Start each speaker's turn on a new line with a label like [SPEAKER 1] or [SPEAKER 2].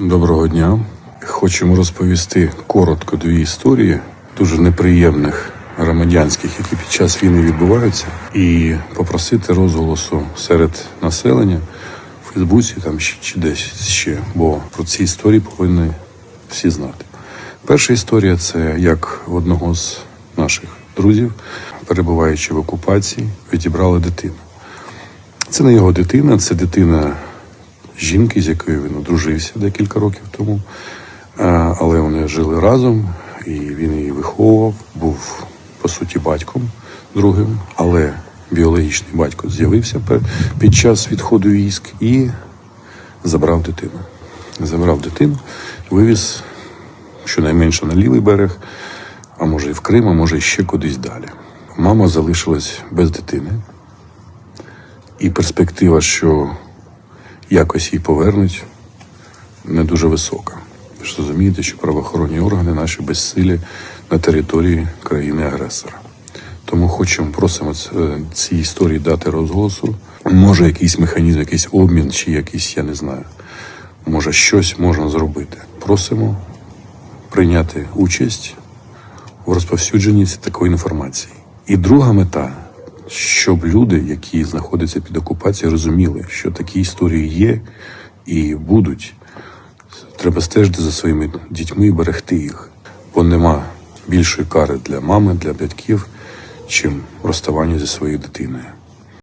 [SPEAKER 1] Доброго дня. Хочемо розповісти коротко дві історії дуже неприємних громадянських, які під час війни відбуваються, і попросити розголосу серед населення в Фейсбуці там чи, десь ще, бо про ці історії повинні всі знати. Перша історія це як одного з наших друзів, перебуваючи в окупації, відібрали дитину. Це не його дитина, це дитина жінки, з якою він одружився декілька років тому. Е, Але вони жили разом, і він її виховував, був по суті батьком другим, але біологічний батько з'явився під час відходу військ і забрав дитину. Забрав дитину, вивіз щонайменше на лівий берег, а може і в Крим, а може і ще кудись далі. Мама залишилась без дитини. І перспектива, що якось її повернуть, не дуже висока. Ви ж розумієте, що правоохоронні органи наші безсилі на території країни-агресора. Тому хочемо, просимо е, цій історії дати розголосу. Може, якийсь механізм, якийсь обмін, чи якийсь, я не знаю, може щось можна зробити. Просимо прийняти участь у розповсюдженні такої інформації. І друга мета, щоб люди, які знаходяться під окупацією, розуміли, що такі історії є і будуть. Треба стежити за своїми дітьми і берегти їх, бо нема більшої кари для мами, для батьків, чим розставання зі своєю дитиною.